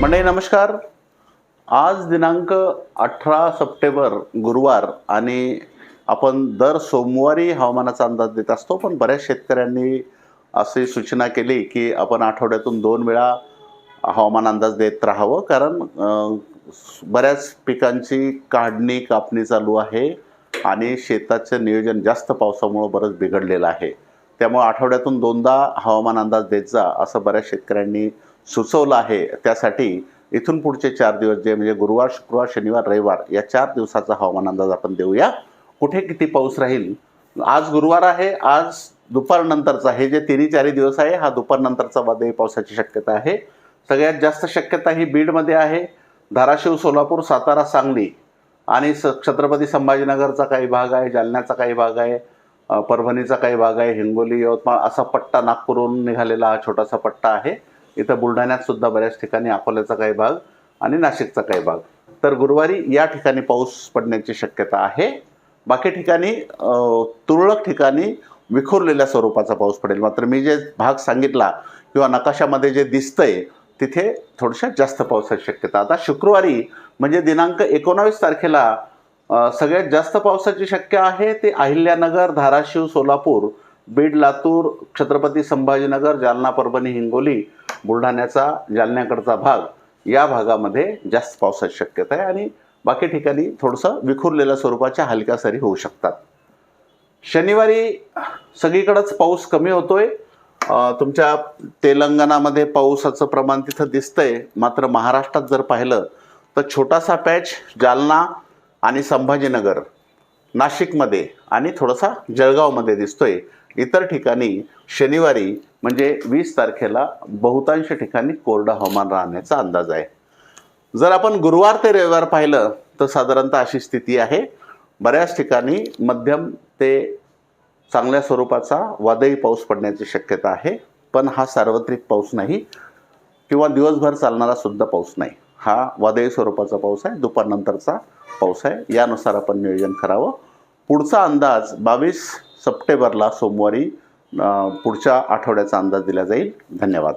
मंडळी नमस्कार. आज दिनांक अठरा सप्टेंबर गुरुवार आणि आपण दर सोमवारी हवामानाचा अंदाज देत असतो पण बऱ्याच शेतकऱ्यांनी अशी सूचना केली की आपण आठवड्यातून दोन वेळा हवामान अंदाज देत राहावं कारण बऱ्याच पिकांची काढणी कापणी चालू आहे आणि शेताचं नियोजन जास्त पावसामुळं बरंच बिघडलेलं आहे. त्यामुळे आठवड्यातून दोनदा हवामान अंदाज देत जा असं बऱ्याच शेतकऱ्यांनी सुचवलं आहे. त्यासाठी इथून पुढचे चार दिवस जे म्हणजे गुरुवार शुक्रवार शनिवार रविवार या चार दिवसाचा हवामान अंदाज आपण देऊया. कुठे किती पाऊस राहील? आज गुरुवार आहे आज दुपारनंतरचा हे जे तिन्ही चारही दिवस आहे हा दुपारनंतरचा वादळी पावसाची शक्यता आहे. सगळ्यात जास्त शक्यता ही बीडमध्ये आहे. धाराशिव सोलापूर सातारा सांगली आणि स छत्रपती संभाजीनगरचा काही भाग आहे जालन्याचा काही भाग आहे परभणीचा काही भाग आहे हिंगोली यवतमाळ असा पट्टा नागपूरहून निघालेला हा छोटासा पट्टा आहे. इथं बुलढाण्यात सुद्धा बऱ्याच ठिकाणी अकोल्याचा काही भाग आणि नाशिकचा काही भाग. तर गुरुवारी या ठिकाणी पाऊस पडण्याची शक्यता आहे. बाकी ठिकाणी तुरळक ठिकाणी विखुरलेल्या स्वरूपाचा पाऊस पडेल. मात्र मी जे भाग सांगितला किंवा नकाशामध्ये जे दिसतंय तिथे थोडशा जास्त पावसाची शक्यता. आता शुक्रवारी म्हणजे दिनांक एकोणावीस तारखेला सगळ्यात जास्त पावसाची शक्य आहे ते अहिल्यानगर धाराशिव सोलापूर बीड लातूर छत्रपती संभाजीनगर जालना परभणी हिंगोली बुलढाण्याचा जालन्याकडचा भाग या भागामध्ये जास्त पावसाची शक्यता आहे आणि बाकी ठिकाणी थोडंसं विखुरलेल्या स्वरूपाच्या हलक्या सरी होऊ शकतात. शनिवारी सगळीकडंच पाऊस कमी होतोय. तुमच्या तेलंगणामध्ये पावसाचं प्रमाण तिथं दिसतंय. मात्र महाराष्ट्रात जर पाहिलं तर छोटासा पॅच जालना आणि संभाजीनगर नाशिकमध्ये आणि थोडासा जळगावमध्ये दिसतोय. इतर ठिकाणी शनिवारी म्हणजे वीस तारखेला बहुतांश ठिकाणी कोरडं हवामान राहण्याचा अंदाज आहे. जर आपण गुरुवार ते रविवार पाहिलं तर साधारणतः अशी स्थिती आहे. बऱ्याच ठिकाणी मध्यम ते चांगल्या स्वरूपाचा वादळी पाऊस पडण्याची शक्यता आहे पण हा सार्वत्रिक पाऊस नाही किंवा दिवसभर चालणारा सुद्धा पाऊस नाही. हा वादळी स्वरूपाचा पाऊस आहे. दुपारनंतरचा पाऊस आहे. यानुसार आपण नियोजन करावं. पुढचा अंदाज बावीस सप्टेंबरला सोमवारी पुढच्या आठवड्याचा अंदाज दिला जाईल. धन्यवाद.